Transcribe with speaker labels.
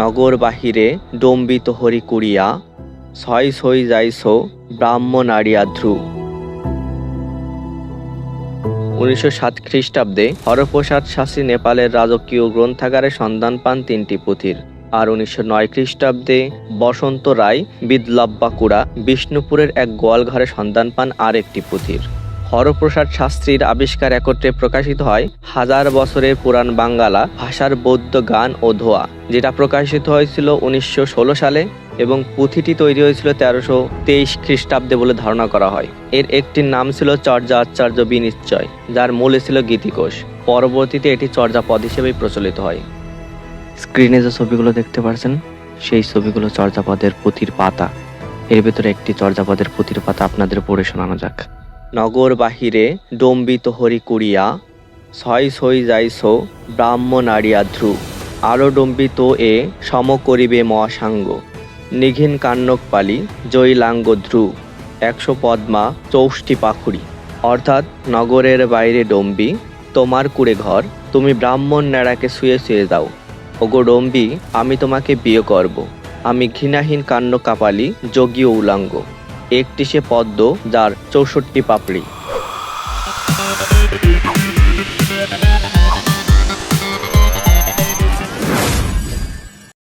Speaker 1: নগর বাহিরে ডম্বিত হরি কুড়িয়া ছয় ছই যাইছ ব্রাহ্ম নাড়িয়া ধ্রু উনিশশো সাত খ্রিস্টাব্দে হরপ্রসাদ শাস্ত্রী নেপালের রাজকীয় গ্রন্থাগারে সন্ধান পান তিনটি পুঁথির। আর উনিশশো নয় খ্রিস্টাব্দে বসন্ত রায় বিদলাব্বাকুড়া বিষ্ণুপুরের এক গোয়ালঘরে সন্ধান পান আর একটি পুঁথির। হরপ্রসাদ শাস্ত্রীর আবিষ্কার একত্রে প্রকাশিত হয় হাজার বছরের পুরাণ বাঙ্গালা ভাষার বৌদ্ধ গান ও ধোয়া, যেটা প্রকাশিত হয়েছিল উনিশশো ষোলো সালে এবং পুঁথিটি তৈরি হয়েছিল তেরোশো তেইশ খ্রিস্টাব্দে বলে ধারণা করা হয়। এর একটির নাম ছিল চর্যা আচার্য বিনিশ্চয়, যার মূলে ছিল গীতিকোষ। পরবর্তীতে এটি চর্যাপদ হিসেবেই প্রচলিত হয়। স্ক্রিনে যে ছবিগুলো দেখতে পাচ্ছেন সেই ছবিগুলো চর্যাপদের পুঁথির পাতা। এর ভিতরে একটি চর্যাপদের পুঁথির পাতা আপনাদের পড়ে শোনানো যাক। নগর বাহিরে ডম্বিত হরি কুড়িয়া ছয় ছই ব্রাহ্ম নাড়িয়া ধ্রু আরও ডম্বিত এ সম করিবে মহাসাঙ্গ। নিঘিন কান্নক পালি জৈলাঙ্গ ধ্রু একশো পদ্মা চৌষ্টি পাখুরি অর্থাৎ নগরের বাইরে ডম্বি, তোমার কুড়ে ঘর, তুমি ব্রাহ্মণ ন্যাড়াকে শুয়ে শুয়ে যাও। ওগো ডম্বি, আমি তোমাকে বিয়ে করব। আমি ঘৃণাহীন কান্ন কাপালি যোগী উলাঙ্গ। একটি সে পদ্ম যার চৌষট্টি পাপড়ি।